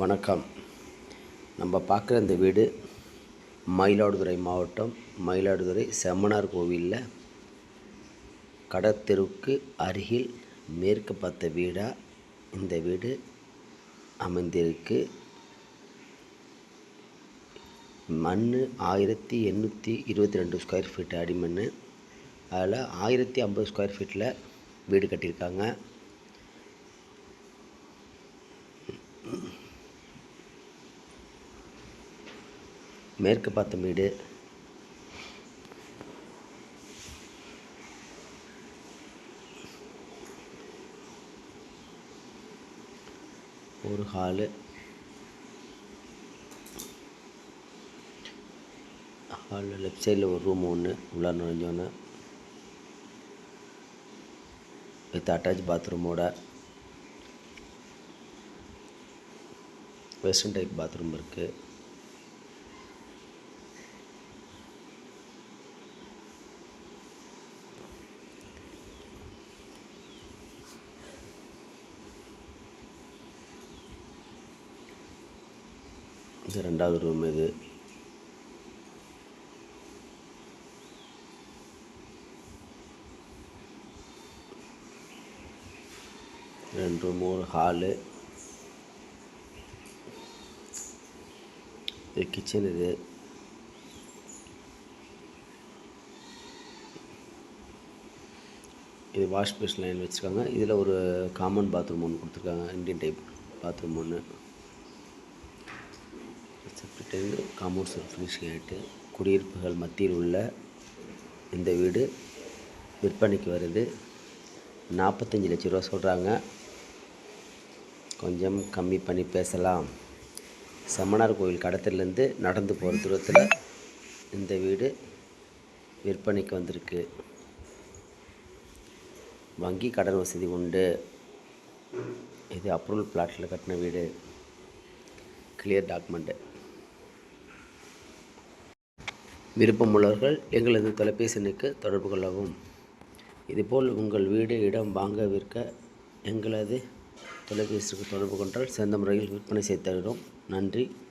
வணக்கம். நம்ம பார்க்குற இந்த வீடு மயிலாடுதுறை மாவட்டம். மயிலாடுதுறை செம்மனார் கோவிலில் கடத்தெருவுக்கு அருகில் மேற்கு பார்த்த வீடாக இந்த வீடு அமைந்திருக்கு. மண் ஆயிரத்தி எண்ணூற்றி இருபத்தி ரெண்டு ஸ்கொயர் ஃபீட் அடிமண் அதில் ஆயிரத்தி ஐம்பது ஸ்கொயர் ஃபீட்டில் வீடு கட்டியிருக்காங்க. மேற்கு பார்த்த வீடு. ஒரு ஹாலு ஹாலில் லெஃப்ட் சைடில் ஒரு ரூம் ஒன்று உள்ளார நுழைஞ்சோன்னு. வித் அட்டாச் பாத்ரூமோட வெஸ்டர்ன் டைப் பாத்ரூம் இருக்குது இது ரெண்டாவது ரூம் இது. ரெண்டு ரூம் ஒரு ஹாலு இது கிச்சன் இது. இது வாஷ் பேஷன் லைன் வச்சுருக்காங்க. இதில் ஒரு காமன் பாத்ரூம் ஒன்று கொடுத்துருக்காங்க. இந்தியன் டைப் பாத்ரூம் ஒன்று செப்ரேட்டு காம்பவுண்ட் ஃபினிஷிங் ஆகிட்டு குடியிருப்புகள் மத்தியில் உள்ள இந்த வீடு விற்பனைக்கு வருது. நாற்பத்தஞ்சு லட்ச ரூபா சொல்கிறாங்க கொஞ்சம் கம்மி பண்ணி பேசலாம். செம்மனார் கோயில் கடத்திலேருந்து நடந்து போகிற தூரத்தில் இந்த வீடு விற்பனைக்கு வந்திருக்கு. வங்கி கடன் வசதி உண்டு. இது அப்ரூவல் பிளாட்டில் கட்டின வீடு. கிளியர் டாக்குமெண்ட்டு விருப்பமுள்ளவர்கள் எங்களது தொலைபேசி எண்ணுக்கு தொடர்பு கொள்ளவும். இதுபோல் உங்கள் வீடு இடம் வாங்க விற்க எங்களது தொலைபேசிக்கு தொடர்பு கொண்டால் சிறந்த முறையில் விற்பனை செய்து தருகிறோம். நன்றி.